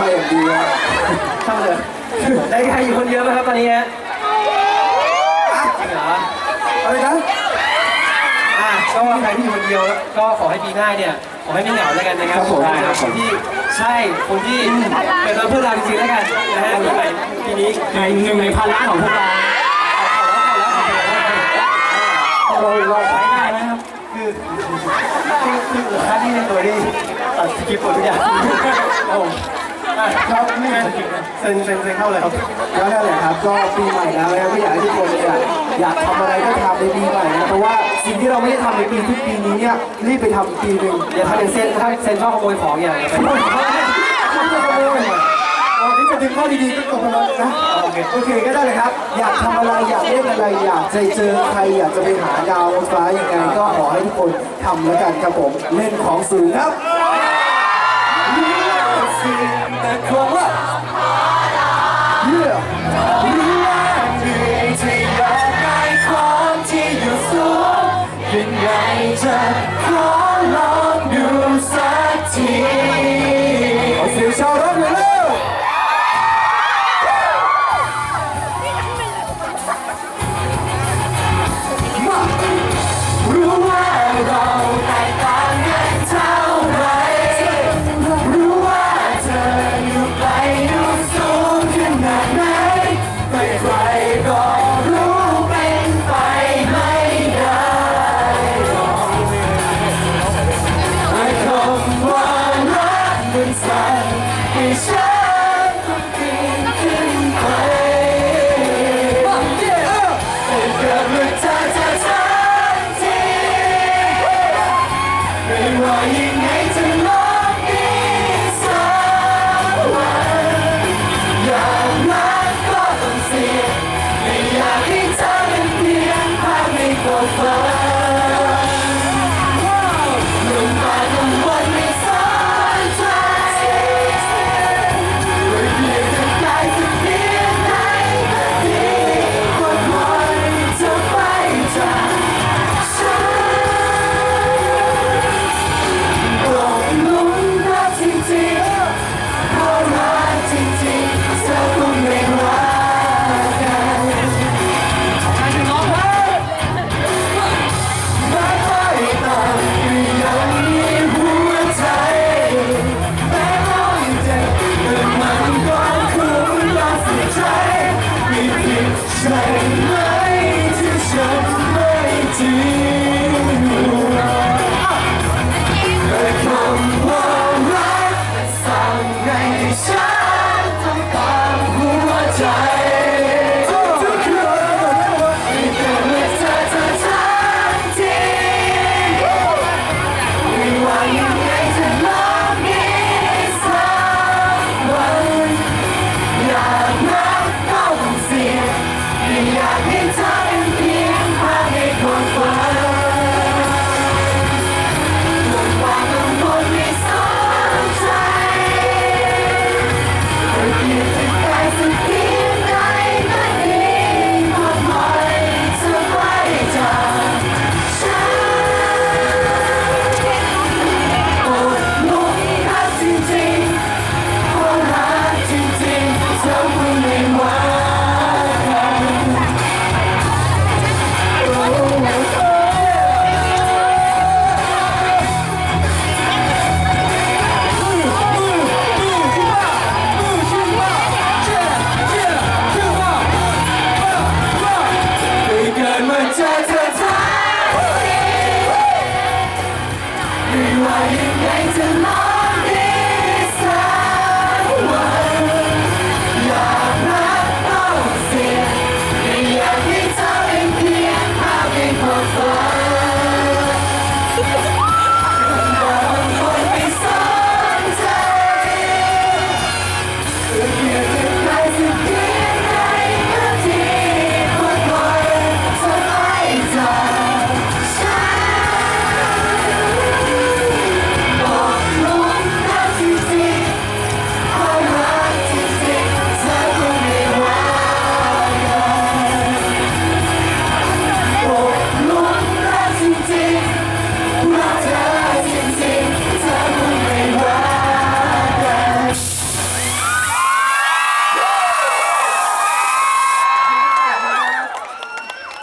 มาอย่างดีครับช่างเลยได้ใครอยู่คนเดียวไหมครับตอนนี้ฮะจริงเหรออะไรนะอะก็ใครที่อยู่คนเดียวก็ขอให้ปีหน้าเนี่ยขอให้ไม่เหงาแล้วกันนะครับครับผมได้ครับคนที่ใช่คนที่เกิดมาเพื่อเราจริงๆแล้วกันนะฮะปีใหม่ปีนี้ในหนึ่งในพันล้านของพวกเราเราเราใช้ได้นะครับคือคือคือค่าที่ในตัวนี้ตัดสกิปหมดทุกอย่างโอ้อะ ครับนี่ไงเซ็นเซ็นเซ็นเข้าเลยครับแล้วนั่นแหละครับก็ปีใหม่แล้วนะครับก็อยากให้ทุกคนเนี่ยอยากทำอะไรก็ทำในปีใหม่นะเพราะว่าสิ่งที่เราไม่ได้ทำในปีทุกปีนี้เนี่ยรีบไปทำปีหนึ่งอย่าทำเป็นเซ็นถ้าเซ็นชอบขโมยของอย่างเงี้ยไม่ใช่ขโมยวันนี้จะดึงข้อดีๆก็ตกล้วนะโอเคก็ได้เลยครับ อยากทำอะไรอยากเล่นอะไรอยากจะเจอใครอยากจะไปหาดาวฟ้ายังไงก็ขอให้ทุกคนทำแล้วกันครับผมเล่นของสูงครับ 在狂。Україна!